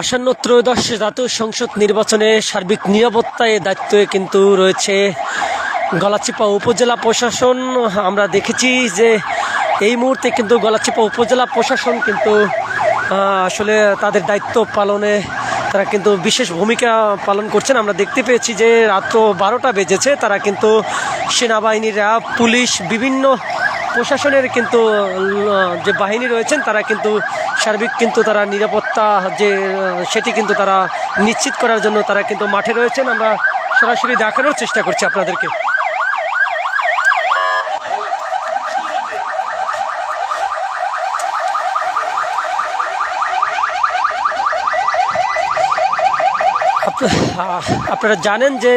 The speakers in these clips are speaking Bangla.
আসন্ন ত্রয়োদশ জাতীয় সংসদ নির্বাচনে সার্বিক নিরাপত্তায় দায়িত্বে কিন্তু রয়েছে গলাচিপা উপজেলা প্রশাসন। আমরা দেখেছি যে এই মুহূর্তে কিন্তু গলাচিপা উপজেলা প্রশাসন কিন্তু আসলে তাদের দায়িত্ব পালনে তারা কিন্তু বিশেষ ভূমিকা পালন করছেন। আমরা দেখতে পেয়েছি যে রাত্র বারোটা বেজেছে, তারা কিন্তু সেনাবাহিনী র্যাব পুলিশ, বিভিন্ন প্রশাসনের কিন্তু যে বাহিনী রয়েছেন, তারা কিন্তু সার্বিক কিন্তু তারা নিরাপত্তা যে সেটি কিন্তু তারা নিশ্চিত করার জন্য তারা কিন্তু মাঠে রয়েছেন। আমরা সরাসরি দেখানোর চেষ্টা করছি আপনাদেরকে। আপনারা জানেন যে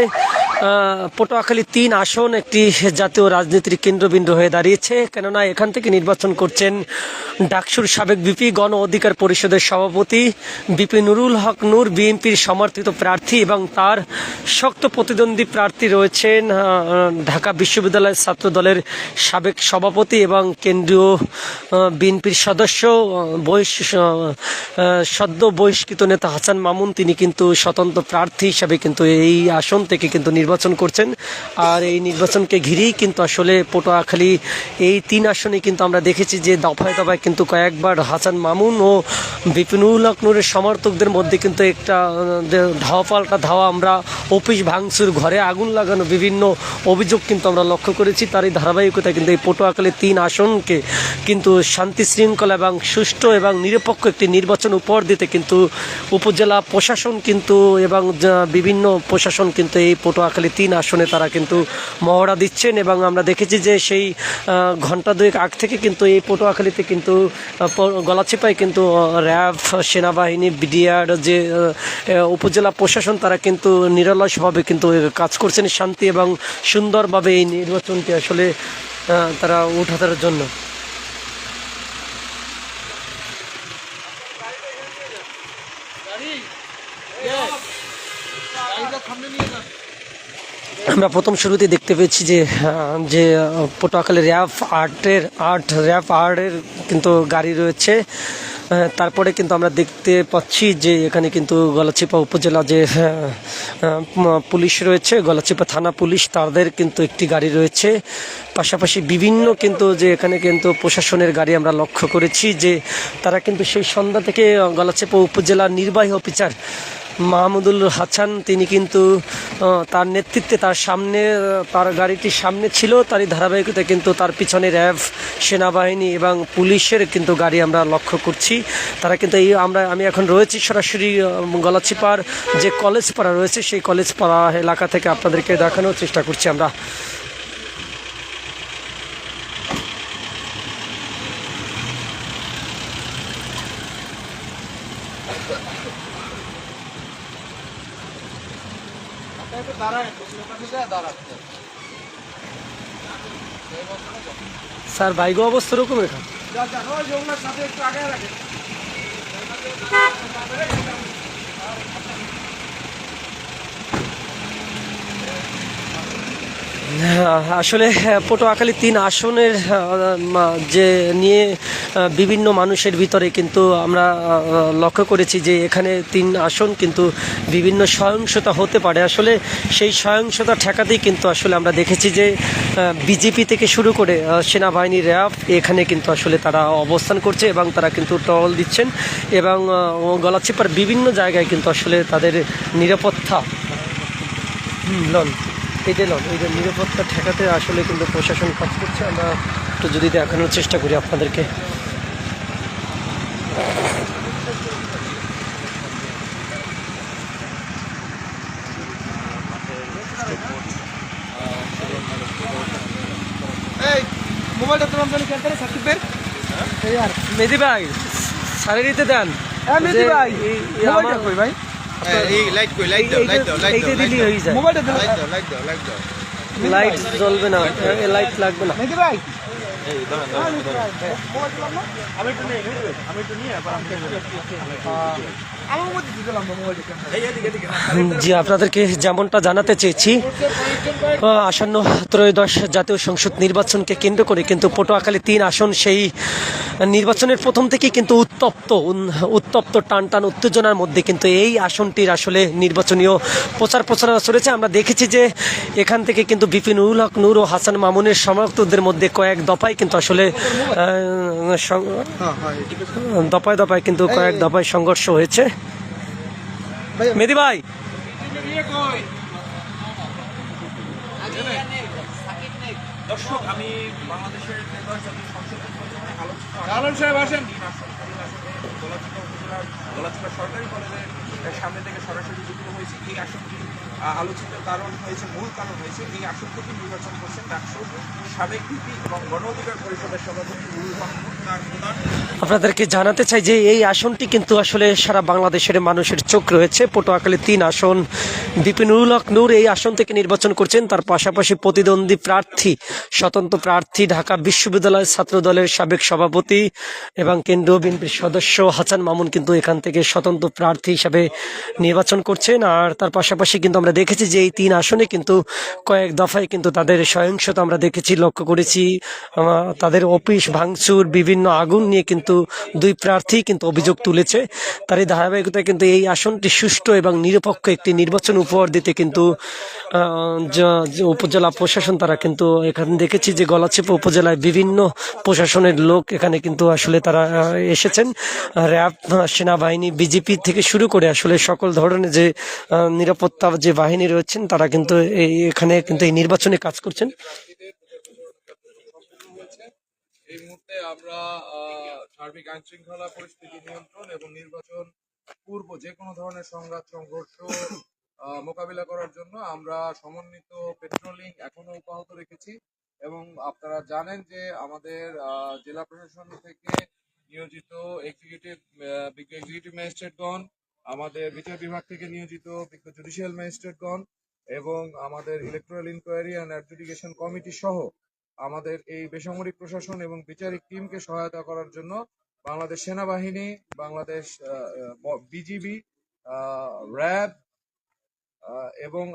পটুয়াখালী তিন আসন একটি জাতীয় রাজনীতির কেন্দ্রবিন্দু হয়ে দাঁড়িয়েছে। কেননা এখান থেকে নির্বাচন করছেন ডাকসুর সাবেক বিপি গণ অধিকার পরিষদের সভাপতি বিপি নুরুল হক নূর বিএনপির সমর্থিত প্রার্থী এবং তার শক্ত প্রতিদ্বন্দ্বী প্রার্থী রয়েছেন ঢাকা বিশ্ববিদ্যালয়ের ছাত্র দলের সাবেক সভাপতি এবং কেন্দ্রীয় বিএনপির সদস্য বহিষ সদ্য বহিষ্কৃত নেতা হাসান মামুন, তিনি কিন্তু স্বতন্ত্র প্রার্থী হিসাবে কিন্তু এই আসন থেকে কিন্তু নির্বাচন করছেন। আর এই নির্বাচনকে ঘিরেই কিন্তু আসলে পটুয়াখালী, এই তিন আসনে কিন্তু আমরা দেখেছি যে দফায় দফায় কিন্তু কয়েকবার হাসান মামুন ও বিপিনুল নূরের সমর্থকদের মধ্যে কিন্তু একটা ধাওয়া পাল্টা ধাওয়া আমরা অফিস ভাঙচুর, ঘরে আগুন লাগানো বিভিন্ন অভিযোগ কিন্তু আমরা লক্ষ্য করেছি। তার এই ধারাবাহিকতায় কিন্তু এই পটুয়াখালী তিন আসনকে কিন্তু শান্তি শৃঙ্খলা এবং সুষ্ঠু এবং নিরপেক্ষ একটি নির্বাচন উপহার দিতে কিন্তু উপজেলা প্রশাসন কিন্তু এবং বিভিন্ন প্রশাসন কিন্তু এই পটুয়াখালী তিন আসনে তারা কিন্তু মহড়া দিচ্ছেন এবং আমরা দেখেছি যে সেই ঘণ্টা দুয়েক আগ থেকে কিন্তু এই পটুয়াখালীতে কিন্তু গলাচিপায় কিন্তু র্যাব, সেনাবাহিনী, বিডিআর, যে উপজেলা প্রশাসন, তারা কিন্তু নিরলসভাবে কিন্তু কাজ করছেন শান্তি এবং সুন্দরভাবে এই নির্বাচনটি আসলে তারা উঠাতার জন্য। আমরা প্রথম শুরুতে দেখতে পেয়েছি যে যে পটুয়াখালী র্যাব আর্টের আর্ট র্যাব আর্টের কিন্তু গাড়ি রয়েছে। তারপরে কিন্তু আমরা দেখতে পাচ্ছি যে এখানে কিন্তু গলাচিপা উপজেলা যে পুলিশ রয়েছে, গলাচিপা থানা পুলিশ, তাদের কিন্তু একটি গাড়ি রয়েছে। পাশাপাশি বিভিন্ন কিন্তু যে এখানে কিন্তু প্রশাসনের গাড়ি আমরা লক্ষ্য করেছি যে তারা কিন্তু সেই সন্ধ্যা থেকে গলাচিপা উপজেলার নির্বাহী অফিসার মাহমুদুল হাসান, তিনি কিন্তু তার নেতৃত্বে তার সামনে তার গাড়িটির সামনে ছিল, তারই ধারাবাহিকতা কিন্তু তার পিছনে র্যাব, সেনাবাহিনী এবং পুলিশের কিন্তু গাড়ি আমরা লক্ষ্য করছি। তারা কিন্তু এই আমরা, আমি এখন রয়েছি সরাসরি গলাচিপার যে কলেজ পাড়া রয়েছে, সেই কলেজ পাড়া এলাকা থেকে আপনাদেরকে দেখানোর চেষ্টা করছি আমরা। স্যার বাইক অবস্থা রকম রেখা আহ, আসলে পটুয়াখালী তিন আসনের যে নিয়ে বিভিন্ন মানুষের ভিতরে কিন্তু আমরা লক্ষ্য করেছি যে এখানে তিন আসন কিন্তু বিভিন্ন সহিংসতা হতে পারে। আসলে সেই সহিংসতা ঠেকাতেই কিন্তু আসলে আমরা দেখেছি যে বিজেপি থেকে শুরু করে সেনাবাহিনী র্যাব এখানে কিন্তু আসলে তারা অবস্থান করছে এবং তারা কিন্তু টহল দিচ্ছেন এবং আহ, গলাচিপার বিভিন্ন জায়গায় কিন্তু আসলে তাদের নিরাপত্তা। লন। লন এই যে নিরাপত্তা ঠেকাতে আসলে কিন্তু প্রশাসন কাজ করছে। আমরা একটু যদি দেখানোর চেষ্টা করি আপনাদেরকে। এই মোবাইলটা তোমার জন্য খেলতে সাকিব ভাই? এই আর মেদি ভাই স্যালারিতে দেন। হ্যাঁ মেদি ভাই ভাই? এই লাইট কই লাইট দাও লাইট দাও লাইট দাও দিলেই হয়ে যায় মোবাইলটা দাও। লাইট দাও লাইট দাও লাইট দাও। লাইট জ্বলবে না লাইট লাগবে না। ভাই। জি, আপনাদেরকে যেমনটা জানাতে চেয়েছি আসন্ন ত্রয়োদশ জাতীয় সংসদ নির্বাচনকে কেন্দ্র করে কিন্তু পটুয়াখালী তিন আসন সেই নির্বাচনের প্রথম থেকেই কিন্তু উত্তপ্ত উত্তপ্ত, টান টান উত্তেজনার মধ্যে কিন্তু এই আসনটির আসলে নির্বাচনীয় প্রচার প্রচারণা চলেছে। আমরা দেখেছি যে এখান থেকে কিন্তু বিপিনুল হক নূর ও হাসান মামুনের সমর্থকদের মধ্যে কয়েক দফায় কিন্তু আসলে দফায় দফায় কিন্তু কয়েক দফায় সংঘর্ষ হয়েছে। মেদি ভাই! দর্শক আমি বাংলাদেশের সাহেব আসেন। সরকারি কলেজের সামনে থেকে সরাসরি যুক্ত হয়েছে। এই আসনটি আলোচিত কারণ হয়েছে, মূল কারণ হয়েছে এই আসন থেকে নির্বাচন করছেন ডাকসু সাবেক ভিপি এবং গণ অধিকার পরিষদের সভাপতি আপনাদেরকে জানাতে চাই যে এই আসনটি কিন্তু আসলে সারা বাংলাদেশের মানুষের চোখ রয়েছে। পটুয়াখালী তিন আসন। বিপিনুল হক নূর এই আসন থেকে নির্বাচন করছেন। তার পাশাপাশি প্রতিদ্বন্দ্বী প্রার্থী, স্বতন্ত্র প্রার্থী, ঢাকা বিশ্ববিদ্যালয় ছাত্র দলের সাবেক সভাপতি এবং কেন্দ্রীয় বিএনপির সদস্য হাসান মামুন কিন্তু এখান থেকে স্বতন্ত্র প্রার্থী হিসাবে নির্বাচন করছেন। আর তার পাশাপাশি কিন্তু আমরা দেখেছি যে এই তিন আসনে কিন্তু কয়েক দফায় কিন্তু তাদের সহিংসতা আমরা দেখেছি, লক্ষ্য করেছি। তাদের অফিস ভাঙচুর, বিভিন্ন আগুন নিয়ে কিন্তু দুই প্রার্থী কিন্তু অভিযোগ তুলেছে। তার এই ধারাবাহিকতায় কিন্তু এই আসনটি সুষ্ঠু এবং নিরপেক্ষ একটি নির্বাচন উপহার দিতে কিন্তু উপজেলা প্রশাসন তারা কিন্তু এখানে দেখেছি যে গলাচিপা উপজেলায় বিভিন্ন প্রশাসনের লোক এখানে কিন্তু আসলে তারা এসেছেন। র্যাব, সেনাবাহিনী, বিজেপি থেকে শুরু করে আসলে সকল ধরনের যে নিরাপত্তা যে বাহিনী রয়েছেন, তারা কিন্তু এই এখানে কিন্তু এই নির্বাচনে কাজ করছেন। এই মুহূর্তে আমরা সার্বিক আইন শৃঙ্খলা পরিস্থিতি নিয়ন্ত্রণ এবং নির্বাচন পূর্ব যে কোনো ধরনের সংঘর্ষ মোকাবিলা করার জন্য আমরা সমন্বিত রেখেছি এবং আপনারা জানেন যে আমাদের জেলা প্রশাসন থেকে নিয়োজিত এক্সিকিউটিভ এক্সিকিউটিভ ম্যাজিস্ট্রেটগণ আমাদের বিচার বিভাগ থেকে নিয়োজিত বিজ্ঞ জুডিশিয়াল ম্যাজিস্ট্রেটগণ এবং আমাদের electoral inquiry and adjudication committee সহ আমাদের এই বেসামরিক প্রশাসন এবং বিচারিক টিমকে সহায়তা করার জন্য বাংলাদেশ সেনাবাহিনী, বাংলাদেশ বিজিবি র্যাব এবং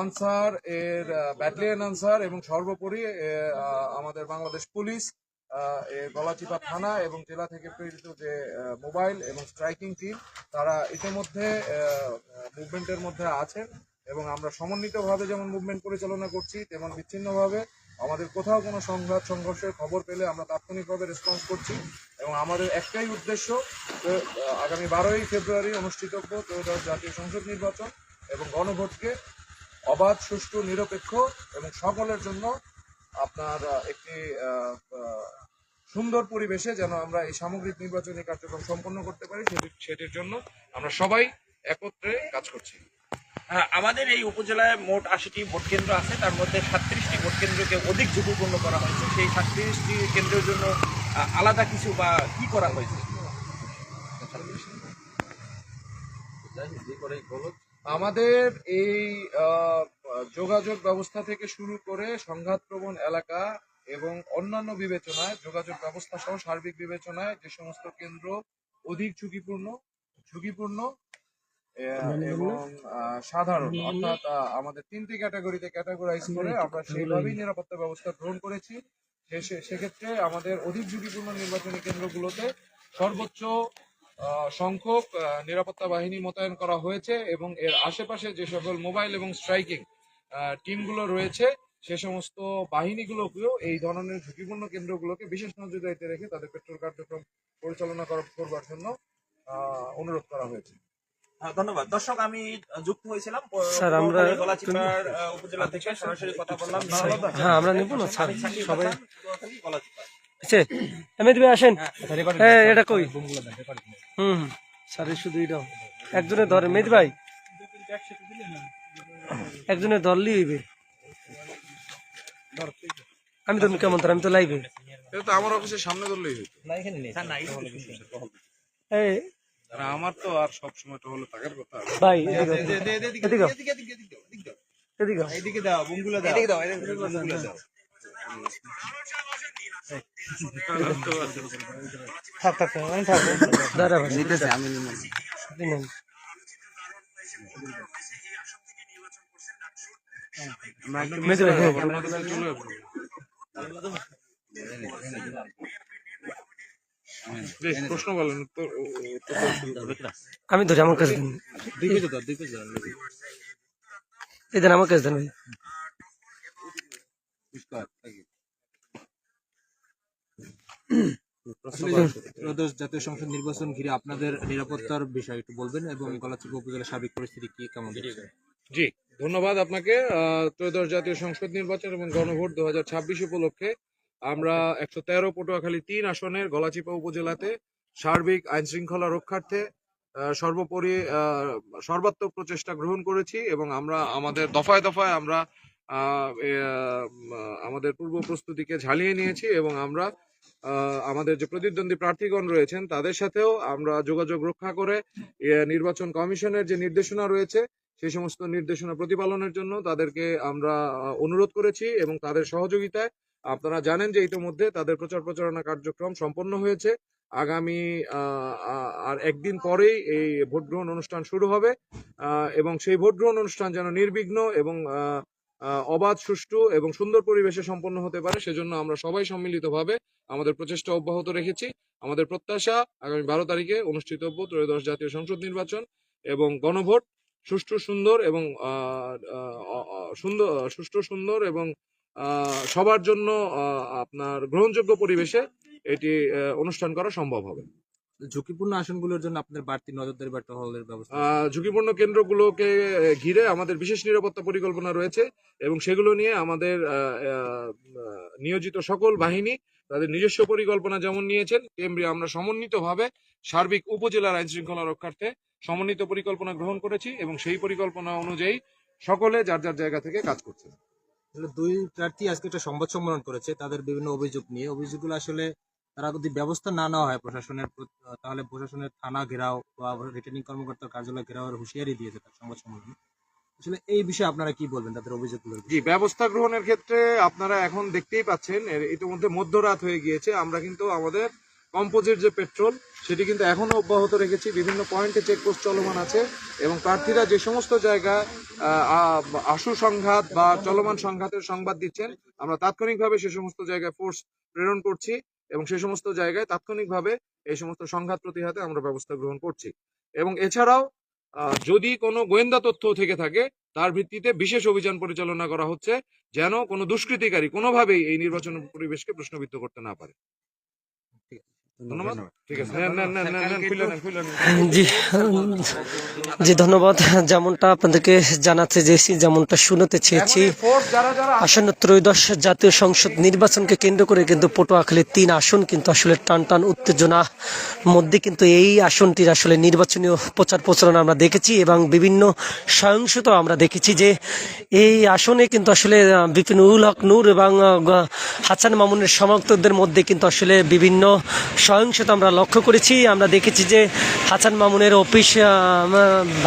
আনসার এর ব্যাটালিয়ন আনসার এবং সর্বোপরি আমাদের বাংলাদেশ পুলিশ গলাচিপা থানা এবং জেলা থেকে প্রেরিত যে মোবাইল এবং স্ট্রাইকিং টিম, তারা ইতিমধ্যে মুভমেন্টের মধ্যে আছেন এবং আমরা সমন্বিতভাবে যেমন মুভমেন্ট পরিচালনা করছি, তেমন বিচ্ছিন্নভাবে আমাদের কোথাও কোনো সংঘাত, সংঘর্ষের খবর পেলে আমরা তাৎক্ষণিকভাবে রেসপন্স করছি এবং আমাদের একটাই উদ্দেশ্য আগামী বারোই ফেব্রুয়ারি অনুষ্ঠিতব্য ত্রয়োদশ জাতীয় সংসদ নির্বাচন এবং গণভোটকে অবাধ, সুষ্ঠু, নিরপেক্ষ এবং সকলের জন্য আপনার একটি সুন্দর পরিবেশে যেন আমরা এই সামগ্রিক নির্বাচনী কার্যক্রম সম্পন্ন করতে পারি সেটি- সেটির জন্য আমরা সবাই একত্রে কাজ করছি। হ্যাঁ, আমাদের এই উপজেলায় মোট আশিটি ভোট কেন্দ্র আছে তার মধ্যে সাতত্রিশটি ভোট কেন্দ্রকে অধিক ঝুঁকিপূর্ণ করা হয়েছে। সেই সাতত্রিশটি কেন্দ্রের জন্য আলাদা কিছু বা কি করা হয়েছে? আমাদের এই যোগাযোগ ব্যবস্থা থেকে শুরু করে সংঘাতপ্রবণ এলাকা এবং অন্যান্য বিবেচনায় যোগাযোগ ব্যবস্থা সহ সার্বিক বিবেচনায় যে সমস্ত কেন্দ্র অধিক ঝুঁকিপূর্ণ ঝুঁকিপূর্ণ এবং সাধারণ অর্থাৎ আমাদের তিনটি ক্যাটাগরিতে ক্যাটাগরাইজ করে আমরা সেইভাবেই নিরাপত্তা ব্যবস্থা গ্রহণ করেছি। সে- সেক্ষেত্রে আমাদের অধিক ঝুঁকিপূর্ণ নির্বাচনী কেন্দ্রগুলোতে সর্বোচ্চ সংখ্যক আহ, নিরাপত্তা বাহিনী মোতায়েন করা হয়েছে এবং এর আশেপাশে যে সকল মোবাইল এবং স্ট্রাইকিং টিমগুলো রয়েছে সে সমস্ত বাহিনীগুলোকেও এই ধরনের ঝুঁকিপূর্ণ কেন্দ্রগুলোকে বিশেষ নজরদারিতে রেখে তাদের পেট্রোল কার্যক্রম পরিচালনা করবার জন্য আহ, অনুরোধ করা হয়েছে। হ্যাঁ, ধন্যবাদ। দর্শক আমি যুক্ত হয়েছিলাম স্যার, আমরা- আহ, উপজেলা থেকে সরাসরি কথা বললাম। হ্যাঁ আমরা নেব না স্যার সবাই। আছে ভাই আসেন। হ্যাঁ এটা কই? হুম। স্যার শুধু এটা একজনে ধরে মেদ ভাই। একজনে ধরলি হইবে আমি তো কেমন ধর আমি তো লাইবে তো আমার অফিসের সামনে ধরলেই এই আমার তো আর সব সময় তো হলো থাকার কথা। ভাই এদিকে। এদিকে আও। এদিকে আও। এদিকে দাও। বঙ্গুলা দাও। এদিকে দাও এদিকে দাও। দাঁড়া ভাই। নেন। মেজো ভাই, হ্যাঁ। বেশ, প্রশ্ন বলেন আমি ধরি আমার কাছে দেন এই দেন আমার কাছে দেন ভাই ত্রয়োদশ জাতীয় সংসদ নির্বাচন ঘিরে আপনাদের নিরাপত্তার বিষয় একটু বলবেন এবং গলাচিপা উপজেলার সার্বিক পরিস্থিতি কি কেমন জি ধন্যবাদ আপনাকে। ত্রয়োদশ জাতীয় সংসদ নির্বাচন এবং গণভোট দু হাজার ছাব্বিশ উপলক্ষে আমরা একশো তেরো পটুয়াখালী তিন আসনের গলাচিপা উপজেলাতে সার্বিক আইন শৃঙ্খলা রক্ষার্থে সর্বোপরি আহ, সর্বাত্মক প্রচেষ্টা গ্রহণ করেছি এবং আমরা আমাদের দফায় দফায় আমরা আমাদের পূর্ব প্রস্তুতিকে ঝালিয়ে নিয়েছি এবং আমরা আমাদের যে প্রতিদ্বন্দ্বী প্রার্থীগণ রয়েছেন, তাদের সাথেও আমরা যোগাযোগ রক্ষা করে নির্বাচন কমিশনের যে নির্দেশনা রয়েছে, সেই সমস্ত নির্দেশনা প্রতিপালনের জন্য তাদেরকে আমরা অনুরোধ করেছি এবং তাদের সহযোগিতায় আপনারা জানেন যে ইতিমধ্যে তাদের প্রচার প্রচারণা কার্যক্রম সম্পন্ন হয়েছে। আগামী আর একদিন পরেই এই ভোট গ্রহণ অনুষ্ঠান শুরু হবে এবং সেই ভোট গ্রহণ অনুষ্ঠান যেন নির্বিঘ্ন এবং অবাধ, সুষ্ঠু এবং সুন্দর পরিবেশে সম্পন্ন হতে পারে। সেজন্য আমরা সবাই সম্মিলিতভাবে আমাদের প্রচেষ্টা অব্যাহত রেখেছি। আমাদের প্রত্যাশা, আগামী বারো তারিখে অনুষ্ঠিতব্য ত্রয়োদশ জাতীয় সংসদ নির্বাচন এবং গণভোট। সুষ্ঠু, সুন্দর এবং সুন্দর সুষ্ঠু, সুন্দর এবং সবার জন্য আপনার গ্রহণযোগ্য পরিবেশে এটি অনুষ্ঠান করা সম্ভব হবে। ঝুঁকিপূর্ণ আসনগুলোর জন্য আপনার বাড়তি নজরদারি বা টহলের ব্যবস্থা? ঝুঁকিপূর্ণ কেন্দ্রগুলোকে ঘিরে আমাদের বিশেষ নিরাপত্তা পরিকল্পনা রয়েছে এবং সেগুলো নিয়ে আমাদের নিয়োজিত সকল বাহিনী তাদের নিজস্ব পরিকল্পনা যেমন নিয়েছেন তেমনি আমরা সমন্বিতভাবে সার্বিক উপজেলার আইন শৃঙ্খলা রক্ষার্থে সমন্বিত পরিকল্পনা গ্রহণ করেছি এবং সেই পরিকল্পনা অনুযায়ী সকলে যার যার জায়গা থেকে কাজ করছে দুই প্রার্থী আজকে একটা সংবাদ সম্মেলন করেছে তাদের বিভিন্ন অভিযোগ নিয়ে। অভিযোগগুলো আসলে তারা যদি ব্যবস্থা না নেওয়া হয় প্রশাসনের তাহলে প্রশাসনের থানা ঘেরাও বা রিটার্নিং কর্মকর্তার কার্যালয় ঘেরাওয়ের হুঁশিয়ারি দিয়েছে তার সংবাদ সম্মেলনে। আসলে এই বিষয়ে আপনারা কি বলবেন তাদের অভিযোগগুলো জি ব্যবস্থা গ্রহণের ক্ষেত্রে আপনারা এখন দেখতেই পাচ্ছেন ইতিমধ্যে মধ্যরাত হয়ে গিয়েছে আমরা কিন্তু আমাদের কম্পোজিট যে পেট্রোল সেটি কিন্তু এখনও অব্যাহত রেখেছি বিভিন্ন পয়েন্টে চেকপোস্ট চলমান আছে এবং প্রার্থীরা যে সমস্ত জায়গায় আশু সংঘাত বা চলমান সংঘাতের সংবাদ দিচ্ছেন আমরা তাৎক্ষণিকভাবে সে সমস্ত জায়গায় ফোর্স প্রেরণ করছি। এবং সে সমস্ত জায়গায় তাৎক্ষণিকভাবে এই সমস্ত সংঘাত প্রতিহাতে আমরা ব্যবস্থা গ্রহণ করছি। এবং এছাড়াও যদি কোনো গোয়েন্দা তথ্য থেকে থাকে, তার ভিত্তিতে বিশেষ অভিযান পরিচালনা করা হচ্ছে, যেন কোনো দুষ্কৃতিকারী কোনোভাবেই এই নির্বাচন পরিবেশকে প্রশ্নবিদ্ধ করতে না পারে। জি জি ধন্যবাদ। যেমনটা আপনাদেরকে জানাতে চেয়েছি যেমনটা শুনতে চেয়েছি আসন্ন ত্রয়োদশ জাতীয় সংসদ নির্বাচনকে কেন্দ্র করে কিন্তু পটুয়াখালীর তিন আসন কিন্তু আসলে টান টান উত্তেজনা মধ্যে কিন্তু এই আসনটির আসলে নির্বাচনীয় প্রচার প্রচারণা আমরা দেখেছি এবং বিভিন্ন সহিংসতা আমরা দেখেছি যে এই আসনে কিন্তু আসলে আহ, বিপিনুল হক নূর এবং হাসান মামুনের সমর্থকদের মধ্যে কিন্তু আসলে বিভিন্ন সহিংসতা আমরা লক্ষ্য করেছি। আমরা দেখেছি যে হাসান মামুনের অফিস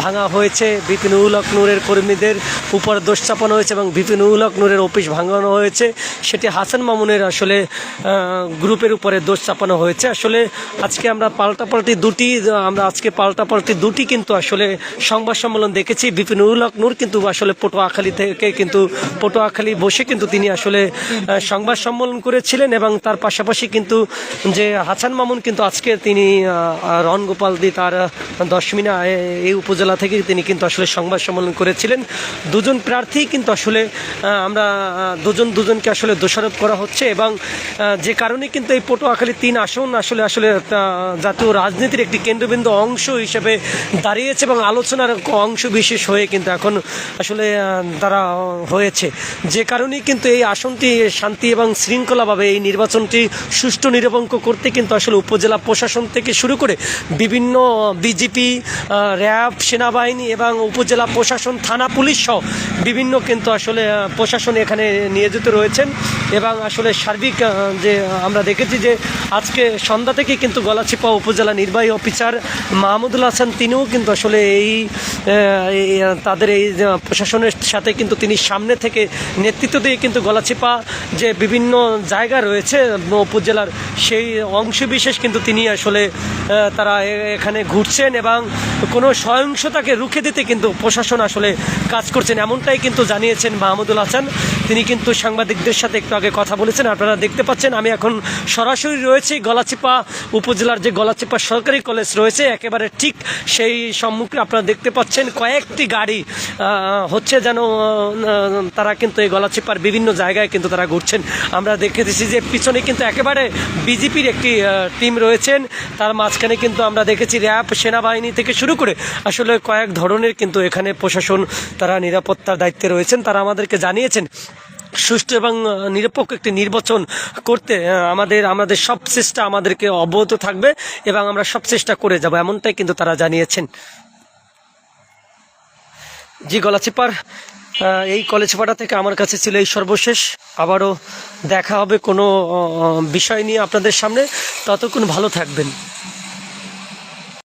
ভাঙা হয়েছে। বিপিনুল হক নূরের কর্মীদের উপর দোষ চাপানো হয়েছে এবং বিপিনুল হক নূরের অফিস ভাঙানো হয়েছে। সেটি হাসান মামুনের আসলে গ্রুপের উপরে দোষ চাপানো হয়েছে। আসলে আজকে আমরা পাল্টাপাল্টি দুটি, আমরা আজকে পাল্টাপাল্টি দুটি কিন্তু আসলে সংবাদ সম্মেলন দেখেছি। বিপিনুল হক নূর কিন্তু আসলে পটুয়াখালী থেকে কিন্তু, পটুয়াখালী বসে কিন্তু তিনি আসলে সংবাদ সম্মেলন করেছিলেন এবং তার পাশাপাশি কিন্তু যে হাসান মামুন কিন্তু আজকে তিনি রন গোপাল দি তার দশমিনা এই উপজেলা থেকে তিনি কিন্তু আসলে সংবাদ সম্মেলন করেছিলেন। দুজন প্রার্থী কিন্তু আসলে আমরা দুজন দুজনকে আসলে দোষারোপ করা হচ্ছে এবং যে কারণে কিন্তু এই পটুয়াখালী তিন আসন আসলে আসলে জাতীয় রাজনীতির একটি কেন্দ্রবিন্দু অংশ হিসেবে দাঁড়িয়েছে এবং আলোচনার অংশ বিশেষ হয়ে কিন্তু এখন আসলে তারা হয়েছে। যে কারণেই কিন্তু এই আসনটি শান্তি এবং শৃঙ্খলাভাবে এই নির্বাচনটি সুষ্ঠু নিরপেক্ষ করতে কিন্তু আসলে উপজেলা প্রশাসন থেকে শুরু করে বিভিন্ন বিজেপি র্যাব, সেনাবাহিনী এবং উপজেলা প্রশাসন, থানা, পুলিশ সহ বিভিন্ন কিন্তু আসলে প্রশাসন এখানে নিয়োজিত রয়েছেন। এবং আসলে সার্বিক যে আমরা দেখেছি যে আজকে সন্ধ্যা থেকে কিন্তু গলাচিপা উপজেলা নির্বাহী অফিসার মাহমুদুল হাসান তিনিও কিন্তু আসলে এই তাদের এই প্রশাসনের সাথে কিন্তু তিনি সামনে থেকে নেতৃত্ব দিয়ে কিন্তু গলাচিপা যে বিভিন্ন জায়গা রয়েছে উপজেলার সেই অংশ বিশেষ কিন্তু তিনি আসলে তারা এখানে ঘুরছেন এবং কোনো সহিংসতাকে রুখে দিতে কিন্তু প্রশাসন আসলে কাজ করছেন। এমনটাই কিন্তু জানিয়েছেন মাহমুদুল হাসান। তিনি কিন্তু সাংবাদিকদের সাথে একটু আগে কথা বলেছেন। আপনারা দেখতে পাচ্ছেন, আমি এখন সরাসরি রয়েছি গলাচিপা উপজেলার যে গলাচিপা সরকারি কলেজ রয়েছে, একেবারে ঠিক সেই সম্মুখে আপনারা দেখতে পাচ্ছেন কয়েকটি গাড়ি হচ্ছে যেন তারা কিন্তু এই গলাচিপার বিভিন্ন জায়গায় কিন্তু তারা ঘুরছেন। আমরা দেখেছি যে পিছনে কিন্তু একেবারে বিজেপির একটি টিম রয়েছেন। তার মাঝখানে কিন্তু আমরা দেখেছি র্যাব সেনাবাহিনী থেকে শুরু করে আসলে কয়েক ধরনের কিন্তু এখানে প্রশাসন তারা নিরাপত্তার দায়িত্বে রয়েছেন। তারা আমাদেরকে জানিয়েছেন, সুষ্ঠু এবং নিরপেক্ষ একটি নির্বাচন করতে আমাদের আমাদের সব চেষ্টা আমাদেরকে অব্যাহত থাকবে এবং আমরা সব চেষ্টা করে যাব এমনটাই কিন্তু তারা জানিয়েছেন। জি, গলাচিপার এই কলেজ পাড়া থেকে আমার কাছে ছিল এই সর্বশেষ। আবারও দেখা হবে কোনো বিষয় নিয়ে আপনাদের সামনে। ততক্ষণ ভালো থাকবেন।